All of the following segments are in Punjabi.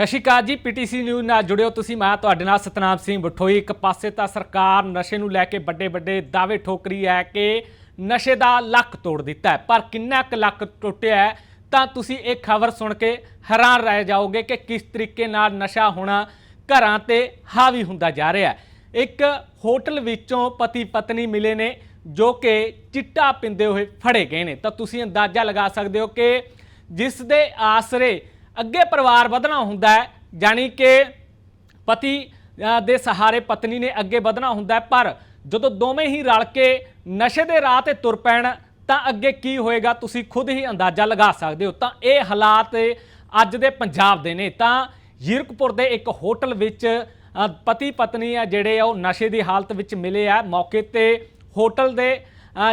ਸਤਿ ਸ਼੍ਰੀ ਅਕਾਲ ਜੀ, ਪੀਟੀਸੀ ਨਿਊਜ਼ ਨਾਲ ਜੁੜਿਓ ਤੁਸੀਂ, ਮੈਂ ਤੁਹਾਡੇ ਨਾਲ ਸਤਨਾਮ ਸਿੰਘ ਬਠੋਈ। ਇੱਕ ਪਾਸੇ ਤਾਂ ਸਰਕਾਰ ਨਸ਼ੇ ਨੂੰ ਲੈ ਕੇ ਵੱਡੇ ਵੱਡੇ ਦਾਅਵੇ ਠੋਕ ਰਹੀ ਹੈ ਕਿ ਨਸ਼ੇ ਦਾ ਲੱਕ ਤੋੜ ਦਿੱਤਾ ਹੈ, ਪਰ ਕਿੰਨਾ ਕੁ ਲੱਕ ਟੁੱਟਿਆ ਹੈ, ਤਾਂ ਤੁਸੀਂ ਇਹ ਖਬਰ ਸੁਣ ਕੇ ਹੈਰਾਨ ਰਹਿ ਜਾਓਗੇ ਕਿ ਕਿਸ ਤਰੀਕੇ ਨਾਲ ਨਸ਼ਾ ਹੋਣਾ ਘਰਾਂ ਤੇ ਹਾਵੀ ਹੁੰਦਾ ਜਾ ਰਿਹਾ ਹੈ। ਇੱਕ ਹੋਟਲ ਵਿੱਚੋਂ ਪਤੀ ਪਤਨੀ ਮਿਲੇ ਨੇ, ਜੋ ਕਿ ਚਿੱਟਾ ਪਿੰਦੇ ਹੋਏ ਫੜੇ ਗਏ ਨੇ। ਤਾਂ ਤੁਸੀਂ ਅੰਦਾਜ਼ਾ ਲਗਾ ਸਕਦੇ ਹੋ ਕਿ ਜਿਸ ਦੇ ਆਸਰੇ ਅੱਗੇ ਪਰਿਵਾਰ ਵਧਣਾ ਹੁੰਦਾ ਹੈ ਜਾਨੀ ਕਿ ਪਤੀ ਦੇ ਸਹਾਰੇ ਪਤਨੀ ਨੇ ਅੱਗੇ ਵਧਣਾ ਹੁੰਦਾ ਹੈ, ਪਰ ਜਦੋਂ ਦੋਵੇਂ ਹੀ ਰਲ ਕੇ ਨਸ਼ੇ ਦੇ ਰਾਹ ਤੇ ਤੁਰ ਪੈਣ, ਤਾਂ ਅੱਗੇ ਕੀ ਹੋਏਗਾ, ਤੁਸੀਂ ਖੁਦ ਹੀ ਅੰਦਾਜ਼ਾ ਲਗਾ ਸਕਦੇ ਹੋ। ਤਾਂ ਇਹ ਹਾਲਾਤ ਅੱਜ ਦੇ ਪੰਜਾਬ ਦੇ ਨੇ। ਤਾਂ ਯਿਰਕਪੁਰ ਦੇ ਇੱਕ ਹੋਟਲ ਵਿੱਚ ਪਤੀ ਪਤਨੀ ਆ ਜਿਹੜੇ ਆ, ਉਹ ਨਸ਼ੇ ਦੀ ਹਾਲਤ ਵਿੱਚ ਮਿਲੇ ਆ। ਮੌਕੇ ਤੇ ਹੋਟਲ ਦੇ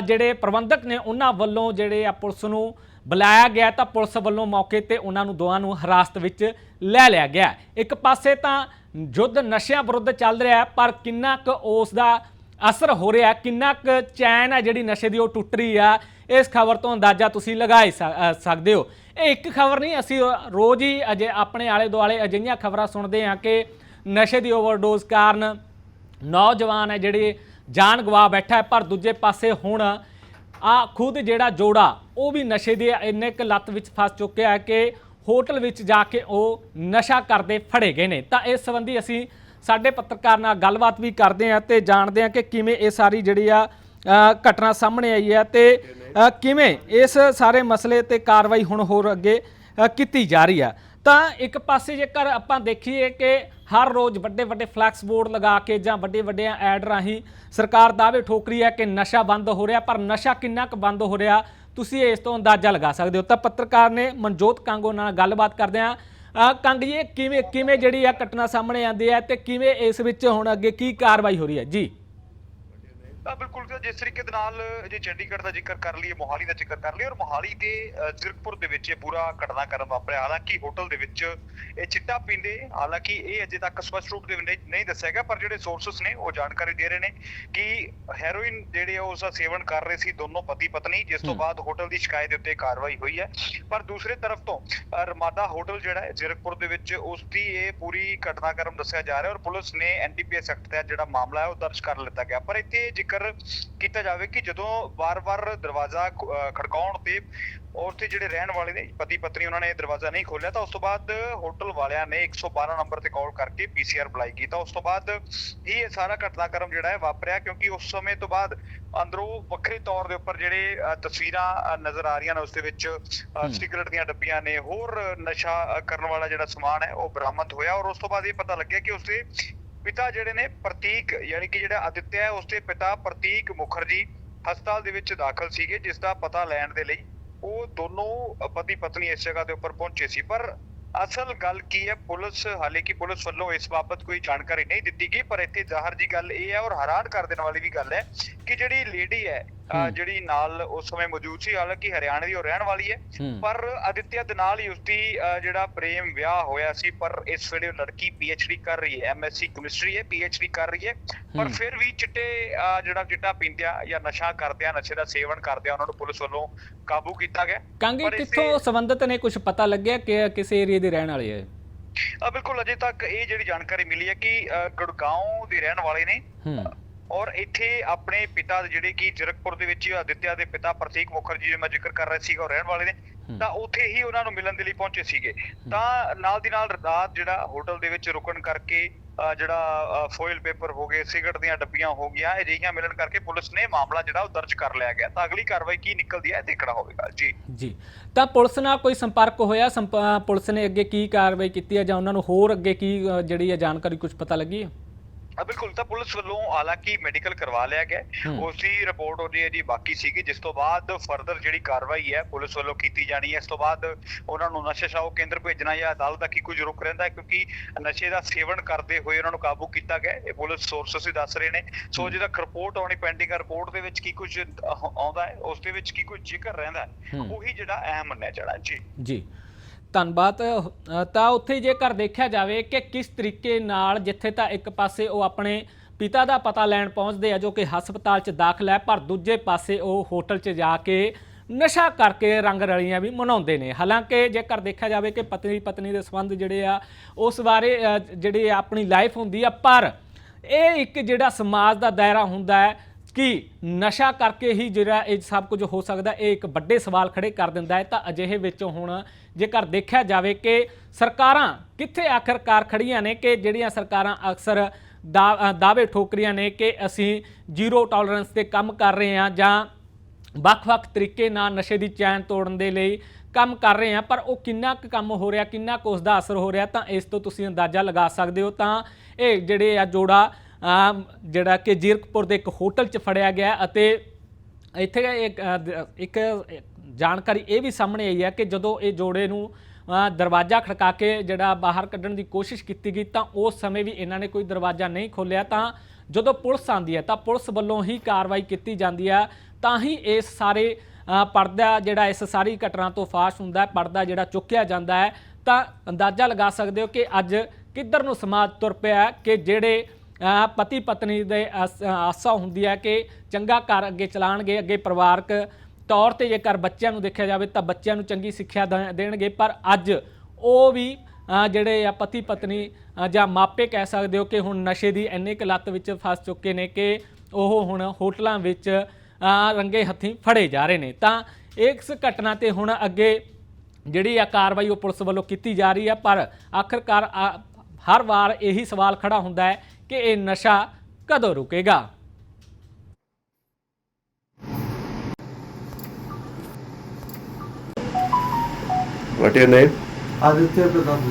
ਜਿਹੜੇ ਪ੍ਰਬੰਧਕ ਨੇ, ਉਹਨਾਂ ਵੱਲੋਂ ਜਿਹੜੇ ਆ ਪੁਲਿਸ ਨੂੰ ਬੁਲਾਇਆ ਗਿਆ ਤਾਂ ਪੁਲਿਸ ਵੱਲੋਂ ਮੌਕੇ ਤੇ ਉਹਨਾਂ ਨੂੰ ਦੋਵਾਂ ਨੂੰ ਹਿਰਾਸਤ ਵਿੱਚ ਲੈ ਲਿਆ ਗਿਆ। ਇੱਕ ਪਾਸੇ ਤਾਂ ਯੁੱਧ ਨਸ਼ਿਆਂ ਵਿਰੁੱਧ ਚੱਲ ਰਿਹਾ ਹੈ, ਪਰ ਕਿੰਨਾ ਕੁ ਉਸ ਦਾ ਅਸਰ ਹੋ ਰਿਹਾ ਕਿੰਨਾ ਕੁ ਚੈਨ ਹੈ ਜਿਹੜੀ ਨਸ਼ੇ ਦੀ ਉਹ ਟੁੱਟ ਰਹੀ ਆ ਇਸ ਖਬਰ ਤੋਂ ਅੰਦਾਜ਼ਾ ਤੁਸੀਂ ਲਗਾ ਹੀ ਸਕਦੇ ਹੋ। ਇਹ ਇੱਕ ਖਬਰ ਨਹੀਂ ਅਸੀਂ ਰੋਜ਼ ਹੀ ਅਜੇ ਆਪਣੇ ਆਲੇ ਦੁਆਲੇ ਅਜਿਹੀਆਂ ਖਬਰਾਂ ਸੁਣਦੇ ਹਾਂ ਕਿ ਨਸ਼ੇ ਦੀ ਓਵਰਡੋਜ਼ ਕਾਰਨ ਨੌਜਵਾਨ ਹੈ ਜਿਹੜੇ ਜਾਨ ਗਵਾ ਬੈਠਾ ਪਰ ਦੂਜੇ ਪਾਸੇ ਹੁਣ ਆ ਖੁਦ ਜਿਹੜਾ ਜੋੜਾ ਉਹ ਵੀ ਨਸ਼ੇ ਦੇ ਇੰਨੇ ਕੁ ਲੱਤ ਵਿੱਚ ਫਸ ਚੁੱਕਿਆ ਹੈ ਕਿ ਹੋਟਲ ਵਿੱਚ ਜਾ ਕੇ ਉਹ ਨਸ਼ਾ ਕਰਦੇ ਫੜੇ ਗਏ ਨੇ। ਤਾਂ ਇਸ ਸੰਬੰਧੀ ਅਸੀਂ ਸਾਡੇ ਪੱਤਰਕਾਰ ਨਾਲ ਗੱਲਬਾਤ ਵੀ ਕਰਦੇ ਹਾਂ ਤੇ ਜਾਣਦੇ ਹਾਂ ਕਿ ਕਿਵੇਂ ਇਹ ਸਾਰੀ ਜਿਹੜੀ ਆ ਘਟਨਾ ਸਾਹਮਣੇ ਆਈ ਹੈ ਤੇ ਕਿਵੇਂ ਇਸ ਸਾਰੇ ਮਸਲੇ ਤੇ ਕਾਰਵਾਈ ਹੁਣ ਹੋਰ ਅੱਗੇ ਕੀਤੀ ਜਾ ਰਹੀ ਆ ਤਾਂ ਇੱਕ ਪਾਸੇ ਜੇਕਰ ਆਪਾਂ ਦੇਖੀਏ ਕਿ ਹਰ ਰੋਜ਼ ਵੱਡੇ ਵੱਡੇ ਫਲੈਕਸ ਬੋਰਡ ਲਗਾ ਕੇ ਜਾਂ ਵੱਡੇ ਵੱਡੇ ਐਡ ਰਾਹੀਂ ਸਰਕਾਰ ਦਾਅਵੇ ਠੋਕ ਰਹੀ ਹੈ ਕਿ ਨਸ਼ਾ ਬੰਦ ਹੋ ਰਿਹਾ, ਪਰ ਨਸ਼ਾ ਕਿੰਨਾ ਕੁ ਬੰਦ ਹੋ ਰਿਹਾ ਤੁਸੀਂ ਇਸ ਤੋਂ ਅੰਦਾਜ਼ਾ ਲਗਾ ਸਕਦੇ ਹੋ। ਤਾਂ ਪੱਤਰਕਾਰ ਨੇ ਮਨਜੋਤ ਕੰਗੋ ਨਾਲ ਗੱਲਬਾਤ ਕਰਦੇ ਆ ਕੰਗ ਜੀ ਕਿਵੇਂ ਕਿਵੇਂ ਜਿਹੜੀ ਆ ਘਟਨਾ ਸਾਹਮਣੇ ਆਉਂਦੀ ਹੈ ਤੇ ਕਿਵੇਂ ਇਸ ਵਿੱਚ ਹੁਣ ਅੱਗੇ ਕੀ ਕਾਰਵਾਈ ਹੋ ਰਹੀ ਹੈ? ਜੀ। ਤਾਂ ਬਿਲਕੁਲ ਜਿਸ ਤਰੀਕੇ ਦੇ ਨਾਲ ਜੇ ਚੰਡੀਗੜ੍ਹ ਦਾ ਜ਼ਿਕਰ ਕਰ ਲਈਏ ਮੋਹਾਲੀ ਦਾ ਜ਼ਿਕਰ ਕਰ ਲਈਏ ਔਰ ਮੋਹਾਲੀ ਦੇ ਜ਼ੀਰਕਪੁਰ ਦੇ ਵਿੱਚ ਇਹ ਪੂਰਾ ਘਟਨਾਕ੍ਰਮ ਵਾਪਰਿਆ ਹਾਲਾਂਕਿ ਹੋਟਲ ਦੇ ਵਿੱਚ ਇਹ ਚਿੱਟਾ ਪੀਂਦੇ ਹਾਲਾਂਕਿ ਇਹ ਅਜੇ ਤੱਕ ਸਪਸ਼ਟ ਰੂਪ ਦੇ ਵਿੱਚ ਨਹੀਂ- ਦੱਸਿਆ ਗਿਆ ਪਰ ਜਿਹੜੇ ਸੋਰਸਸ ਨੇ ਉਹ ਜਾਣਕਾਰੀ ਦੇ ਰਹੇ ਨੇ ਕਿ ਹੈਰੋਇਨ ਜਿਹੜੇ ਉਸ ਦਾ ਸੇਵਨ ਕਰ ਰਹੇ ਸੀ ਦੋਨੋਂ ਪਤੀ ਪਤਨੀ ਜਿਸ ਤੋਂ। ਬਾਅਦ ਹੋਟਲ ਦੀ ਸ਼ਿਕਾਇਤ ਦੇ ਉੱਤੇ ਕਾਰਵਾਈ ਹੋਈ ਹੈ। ਪਰ ਦੂਸਰੇ ਤਰਫ ਤੋਂ ਰਮਾਦਾ ਹੋਟਲ ਜਿਹੜਾ ਹੈ ਜ਼ੀਰਕਪੁਰ ਦੇ ਵਿੱਚ ਉਸ ਦੀ ਇਹ ਪੂਰੀ ਘਟਨਾਕ੍ਰਮ ਦੱਸਿਆ ਜਾ ਰਿਹਾ ਔਰ ਪੁਲਿਸ ਨੇ ਐਨਡੀਪੀਐਸ ਐਕਟ ਤਹਿਤ ਜਿਹੜਾ ਮਾਮਲਾ ਹੈ ਉਹ ਦਰਜ ਕਰ ਲਿੱਤਾ ਗਿਆ। ਪਰ ਇੱਥੇ ਜ਼ਿਕਰ ਕੀਤਾ ਜਾਵੇ ਕਿ ਜਦੋਂ ਵਾਰ-ਵਾਰ ਦਰਵਾਜ਼ਾ ਖੜਕਾਉਣ ਤੇ ਉੱਥੇ ਜਿਹੜੇ ਰਹਿਣ ਵਾਲੇ ਨੇ ਪਤੀ ਪਤਨੀ ਉਹਨਾਂ ਨੇ ਦਰਵਾਜ਼ਾ ਨਹੀਂ ਖੋਲ੍ਹਿਆ ਤਾਂ ਉਸ ਤੋਂ ਬਾਅਦ ਹੋਟਲ ਵਾਲਿਆਂ ਨੇ 112 ਨੰਬਰ ਤੇ ਕਾਲ ਕਰਕੇ ਪੀਸੀਆਰ ਬੁਲਾਈ ਗਈ ਤਾਂ ਉਸ ਤੋਂ ਬਾਅਦ ਹੀ ਇਹ ਸਾਰਾ ਘਟਨਾਕ੍ਰਮ ਜਿਹੜਾ ਹੈ ਵਾਪਰਿਆ ਕਿਉਂਕਿ ਉਸ ਸਮੇਂ ਤੋਂ ਬਾਅਦ ਅੰਦਰੋਂ ਵੱਖਰੇ ਤੌਰ ਦੇ ਉੱਪਰ ਜਿਹੜੇ ਤਸਵੀਰਾਂ ਨਜ਼ਰ ਆ ਰਹੀਆਂ ਨੇ ਉਸ ਦੇ ਵਿੱਚ। ਸਿਗਰਟ ਦੀਆਂ ਡੱਬੀਆਂ ਨੇ ਹੋਰ ਨਸ਼ਾ ਕਰਨ ਵਾਲਾ ਜਿਹੜਾ ਸਮਾਨ ਹੈ ਉਹ ਬਰਾਮਦ ਹੋਇਆ ਔਰ ਉਸ ਤੋਂ ਬਾਅਦ ਇਹ ਪਤਾ ਲੱਗਿਆ ਕਿ ਉਸਦੇ ਪਿਤਾ ਜਿਹੜੇ ਨੇ ਪ੍ਰਤੀਕ, ਯਾਨੀ ਕਿ ਜਿਹੜਾ ਆਦਿਤਿਆ ਹੈ, ਉਸਦੇ ਪਿਤਾ ਪ੍ਰਤੀਕ ਮੁਖਰਜੀ ਹਸਪਤਾਲ ਦੇ ਵਿੱਚ ਦਾਖਲ ਸੀਗੇ, ਜਿਸ ਦਾ ਪਤਾ ਲੈਣ ਦੇ ਲਈ ਉਹ ਦੋਨੋਂ ਪਤੀ ਪਤਨੀ ਇਸ ਜਗ੍ਹਾ ਦੇ ਉੱਪਰ ਪਹੁੰਚੇ ਸੀ। ਪਰ ਅਸਲ ਗੱਲ ਕੀ ਹੈ? ਪੁਲਿਸ, ਹਾਲੇ ਕਿ ਪੁਲਿਸ ਵੱਲੋਂ ਇਸ ਬਾਬਤ ਕੋਈ ਜਾਣਕਾਰੀ ਨਹੀਂ ਦਿੱਤੀ ਗਈ, ਪਰ ਇੱਥੇ ਜ਼ਾਹਰ ਜੀ ਗੱਲ ਇਹ ਹੈ ਔਰ ਹੈਰਾਨ ਕਰ ਦੇਣ ਵਾਲੀ ਵੀ ਗੱਲ ਹੈ ਕਿ ਜਿਹੜੀ ਲੇਡੀ ਹੈ। ਜਿਹੜੀ ਨਾਲ ਉਸ ਸਮੇਂ ਮੌਜੂਦ ਸੀ ਹਾਲਾਂਕਿ ਹਰਿਆਣੇ ਦੀ ਉਹ ਰਹਿਣ ਵਾਲੀ ਹੈ। ਪਰ ਅਦਿੱਤਿਆ ਦੇ ਨਾਲ ਹੀ ਉਸਦੀ ਜਿਹੜਾ ਪ੍ਰੇਮ ਵਿਆਹ ਹੋਇਆ ਸੀ ਪਰ ਇਸ ਵੇਲੇ ਉਹ ਲੜਕੀ ਪੀਐਚਡੀ ਕਰ ਰਹੀ ਹੈ ਐਮਐਸਸੀ ਕੈਮਿਸਟਰੀ ਹੈ ਪੀਐਚਡੀ ਕਰ ਰਹੀ ਹੈ ਪਰ। ਫਿਰ ਵੀ ਚਿੱਟੇ ਜਿਹੜਾ ਚਿੱਟਾ ਪੀਂਦਿਆਂ ਜਾਂ ਨਸ਼ਾ ਕਰਦਿਆਂ ਨਸ਼ੇ ਦਾ ਸੇਵਨ ਕਰਦਿਆਂ ਉਹਨਾਂ ਨੂੰ ਪੁਲਿਸ ਵੱਲੋਂ ਕਾਬੂ ਕੀਤਾ ਗਿਆ ਕੰਗ ਕਿੱਥੋਂ ਸੰਬੰਧਿਤ ਨੇ ਕੁਝ ਪਤਾ ਲੱਗਿਆ ਕਿ ਕਿਸ ਏਰੀਆ ਦੇ ਰਹਿਣ ਵਾਲੇ ਹੈ ਅ, ਬਿਲਕੁਲ ਅਜੇ ਤੱਕ ਇਹ ਜਿਹੜੀ ਜਾਣਕਾਰੀ ਮਿਲੀ ਹੈ ਕਿ ਗੁੜਗਾਉਂ ਦੇ ਰਹਿਣ ਵਾਲੇ ਨੇ ਔਰ ਇੱਥੇ ਆਪਣੇ ਪਿਤਾ ਜਿਹੜੇ ਕਿ ਜਰਕਪੁਰ ਦੇ ਵਿੱਚ ਹੀ ਆਦਿਤਿਆ ਦੇ ਪਿਤਾ ਪ੍ਰਤੀਕ ਮੁਖਰਜੀ ਜੋ ਮੈਂ ਜ਼ਿਕਰ ਕਰ ਰਿਹਾ ਸੀਗਾ ਉਹ ਰਹਿਣ ਵਾਲੇ ਨੇ। ਤਾਂ ਉੱਥੇ ਹੀ ਉਹਨਾਂ ਨੂੰ ਮਿਲਣ ਦੇ ਲਈ ਪਹੁੰਚੇ ਸੀਗੇ। ਤਾਂ ਨਾਲ ਦੀ ਨਾਲ ਰਾਤ ਜਿਹੜਾ ਹੋਟਲ ਦੇ ਵਿੱਚ ਰੁਕਣ ਕਰਕੇ ਜਿਹੜਾ ਫੋਇਲ ਪੇਪਰ ਹੋ ਗਏ ਸਿਗਰਟ ਦੀਆਂ ਡੱਬੀਆਂ ਹੋ ਗਈਆਂ ਅਜਿਹੀਆਂ ਮਿਲਣ ਕਰਕੇ ਪੁਲਿਸ ਨੇ ਮਾਮਲਾ ਜਿਹੜਾ ਉਹ ਦਰਜ ਕਰ ਲਿਆ ਗਿਆ। ਤਾਂ ਅਗਲੀ ਕਾਰਵਾਈ ਕੀ ਨਿਕਲਦੀ ਹੈ ਦੇਖਣਾ ਹੋਵੇਗਾ। ਜੀ। ਜੀ। ਤਾਂ ਪੁਲਿਸ ਨਾਲ ਕੋਈ ਸੰਪਰਕ ਹੋਇਆ? ਪੁਲਿਸ ਨੇ ਅੱਗੇ ਕੀ ਕਾਰਵਾਈ ਕੀਤੀ ਹੈ ਜਾਂ ਉਹਨਾਂ ਨੂੰ ਹੋਰ ਅੱਗੇ ਕੀ ਜਿਹੜੀ ਹੈ ਜਾਣਕਾਰੀ ਕੁਝ ਪਤਾ ਲੱਗੀ ਹੈ? ਬਿਲਕੁਲ ਤਾਂ ਪੁਲਿਸ ਵੱਲੋਂ ਹਾਲਾਂਕਿ ਮੈਡੀਕਲ ਕਰਵਾ ਲਿਆ ਗਿਆ। ਉਸ ਦੀ ਰਿਪੋਰਟ ਉਹਦੀ ਹੈ ਜੀ ਬਾਕੀ ਸੀਗੀ ਜਿਸ ਤੋਂ ਬਾਅਦ ਫਰਦਰ ਜਿਹੜੀ ਕਾਰਵਾਈ ਹੈ ਪੁਲਿਸ ਵੱਲੋਂ ਕੀਤੀ ਜਾਣੀ ਹੈ। ਇਸ ਤੋਂ ਬਾਅਦ ਉਹਨਾਂ ਨੂੰ ਨਸ਼ਾ ਛਾਓ ਕੇਂਦਰ ਭੇਜਣਾ ਜਾਂ ਅਦਾਲਤ ਦਾ ਕੀ ਕੁਝ ਰੁਕ ਰਹਿੰਦਾ ਕਿਉਂਕਿ ਨਸ਼ੇ ਦਾ ਸੇਵਨ ਕਰਦੇ ਹੋਏ ਉਹਨਾਂ ਨੂੰ ਕਾਬੂ ਕੀਤਾ ਗਿਆ। ਇਹ ਪੁਲਿਸ ਸੋਰਸਸ ਹੀ ਦੱਸ ਰਹੇ ਨੇ। ਸੋ ਜਿਹਦਾ ਰਿਪੋਰਟ ਆਉਣੀ ਪੈਂਡਿੰਗ ਰਿਪੋਰਟ ਦੇ ਵਿੱਚ ਕੀ ਕੁਝ ਆਉਂਦਾ ਹੈ ਉਸ ਦੇ ਵਿੱਚ ਕੀ ਕੁਝ ਜ਼ਿਕਰ ਰਹਿੰਦਾ ਹੂੰ। ਉਹੀ ਜਿਹੜਾ ਅਹਿਮ ਮੰਨਿਆ ਜਾਣਾ ਜੀ। ਜੀ। ਧੰਨਵਾਦ। ਤਾਂ ਉੱਥੇ ਜੇਕਰ ਦੇਖਿਆ ਜਾਵੇ ਕਿ ਕਿਸ ਤਰੀਕੇ ਨਾਲ ਜਿੱਥੇ ਤਾਂ ਇੱਕ ਪਾਸੇ ਉਹ ਆਪਣੇ ਪਿਤਾ ਦਾ ਪਤਾ ਲੈਣ ਪਹੁੰਚਦੇ ਆ ਜੋ ਕਿ ਹਸਪਤਾਲ 'ਚ ਦਾਖਲ ਹੈ ਪਰ ਦੂਜੇ ਪਾਸੇ ਉਹ ਹੋਟਲ 'ਚ ਜਾ ਕੇ ਨਸ਼ਾ ਕਰਕੇ ਰੰਗ ਰਲੀਆਂ ਵੀ ਮਨਾਉਂਦੇ ਨੇ। ਹਾਲਾਂਕਿ ਜੇਕਰ ਦੇਖਿਆ ਜਾਵੇ ਕਿ ਪਤਨੀ ਪਤਨੀ ਦੇ ਸੰਬੰਧ ਜਿਹੜੇ ਆ ਉਸ ਬਾਰੇ ਅ, ਜਿਹੜੇ ਆਪਣੀ ਲਾਈਫ ਹੁੰਦੀ ਆ ਪਰ ਇਹ ਇੱਕ ਜਿਹੜਾ ਸਮਾਜ ਦਾ ਦਾਇਰਾ ਹੁੰਦਾ ਹੈ ਕਿ ਨਸ਼ਾ ਕਰਕੇ ਹੀ ਜਿਹੜਾ ਇਹ ਸਭ ਕੁਝ ਹੋ ਸਕਦਾ, ਇਹ ਇੱਕ ਵੱਡੇ ਸਵਾਲ ਖੜੇ ਕਰ ਦਿੰਦਾ ਹੈ। ਤਾਂ ਅਜਿਹੇ ਵਿੱਚ ਹੁਣ ਜੇਕਰ ਦੇਖਿਆ ਜਾਵੇ ਕਿ ਸਰਕਾਰਾਂ ਕਿੱਥੇ ਆਖਰਕਾਰ ਖੜੀਆਂ ਨੇ ਕਿ ਜਿਹੜੀਆਂ ਸਰਕਾਰਾਂ ਅਕਸਰ ਦਾ- ਦਾਅਵੇ ਠੋਕਰੀਆਂ ਨੇ ਕਿ ਅਸੀਂ ਜ਼ੀਰੋ ਟੋਲਰੈਂਸ ਤੇ ਕੰਮ ਕਰ ਰਹੇ ਹਾਂ ਜਾਂ ਵੱਖ-ਵੱਖ ਤਰੀਕੇ ਨਾਲ ਨਸ਼ੇ ਦੀ ਚੈਨ ਤੋੜਨ ਦੇ ਲਈ ਕੰਮ ਕਰ ਰਹੇ ਆ ਪਰ ਉਹ ਕਿੰਨਾ ਕੁ ਕੰਮ ਹੋ ਰਿਹਾ, ਕਿੰਨਾ ਕੁ ਉਸ ਦਾ ਅਸਰ ਹੋ ਰਿਹਾ, ਤਾਂ ਇਸ ਤੋਂ ਤੁਸੀਂ ਅੰਦਾਜ਼ਾ ਲਗਾ ਸਕਦੇ ਹੋ। ਤਾਂ ਇਹ ਜਿਹੜੇ ਆ ਜੋੜਾ ਜਿਹੜਾ ਕਿ ਜੀਰਕਪੁਰ ਦੇ ਇੱਕ ਹੋਟਲ 'ਚ ਫੜਿਆ ਗਿਆ ਅਤੇ ਇੱਥੇ ਇੱਕ ਇੱਕ ਜਾਣਕਾਰੀ ਇਹ ਵੀ ਸਾਹਮਣੇ ਆਈ ਹੈ ਕਿ ਜਦੋਂ ਇਹ ਜੋੜੇ ਨੂੰ ਦਰਵਾਜ਼ਾ ਖੜਕਾ ਕੇ ਜਿਹੜਾ ਬਾਹਰ ਕੱਢਣ ਦੀ ਕੋਸ਼ਿਸ਼ ਕੀਤੀ ਗਈ ਤਾਂ ਉਸ ਸਮੇਂ ਵੀ ਇਹਨਾਂ ਨੇ ਕੋਈ ਦਰਵਾਜ਼ਾ ਨਹੀਂ ਖੋਲ੍ਹਿਆ ਤਾਂ ਜਦੋਂ ਪੁਲਿਸ ਆਂਦੀ ਹੈ ਤਾਂ ਪੁਲਿਸ ਵੱਲੋਂ ਹੀ ਕਾਰਵਾਈ ਕੀਤੀ ਜਾਂਦੀ ਹੈ ਤਾਂ ਹੀ ਇਸ ਸਾਰੇ ਪਰਦਾ ਜਿਹੜਾ ਇਸ ਸਾਰੀ ਘਟਨਾ ਤੋਂ ਫਾਸ਼ ਹੁੰਦਾ ਹੈ, ਪਰਦਾ ਜਿਹੜਾ ਚੁੱਕਿਆ ਜਾਂਦਾ ਹੈ ਤਾਂ ਅੰਦਾਜ਼ਾ ਲਗਾ ਸਕਦੇ ਹੋ ਕਿ ਅੱਜ ਕਿੱਧਰ ਨੂੰ ਸਮਾਜ ਤੁਰ ਪਿਆ ਕਿ ਜਿਹੜੇ ਪਤੀ ਪਤਨੀ ਦੇ ਆਸ- ਆਸਾ ਹੁੰਦੀ ਹੈ ਕਿ ਚੰਗਾ ਘਰ ਅੱਗੇ ਚਲਾਣਗੇ, ਅੱਗੇ ਪਰਿਵਾਰਕ ਤੌਰ ਤੇ ਜੇਕਰ ਬੱਚਿਆਂ ਨੂੰ ਦੇਖਿਆ ਜਾਵੇ ਤਾਂ ਬੱਚਿਆਂ ਨੂੰ ਚੰਗੀ ਸਿੱਖਿਆ ਦੇ- ਦੇਣਗੇ, ਪਰ ਅੱਜ ਉਹ ਵੀ ਜਿਹੜੇ ਆ ਪਤੀ ਪਤਨੀ ਜਾਂ ਮਾਪੇ ਕਹਿ ਸਕਦੇ ਹੋ ਕਿ ਹੁਣ ਨਸ਼ੇ ਦੀ ਇੰਨੇ ਕੁ ਲੱਤ ਵਿੱਚ ਫਸ ਚੁੱਕੇ ਨੇ ਕਿ ਉਹ ਹੁਣ ਹੋਟਲਾਂ ਵਿੱਚ ਰੰਗੇ ਹੱਥੀਂ ਫੜੇ ਜਾ ਰਹੇ ਨੇ। ਤਾਂ ਇਸ ਘਟਨਾ ਤੇ ਹੁਣ ਅੱਗੇ ਜਿਹੜੀ ਆ ਕਾਰਵਾਈ ਉਹ ਪੁਲਿਸ ਵੱਲੋਂ ਕੀਤੀ ਜਾ ਰਹੀ ਹੈ ਪਰ ਆਖਰਕਾਰ ਹਰ ਵਾਰ ਇਹੀ ਸਵਾਲ ਖੜਾ ਹੁੰਦਾ ਹੈ ਕਿ ਇਹ ਨਸ਼ਾ ਕਦੋਂ ਰੁਕੇਗਾ What your name? Aditya Pratap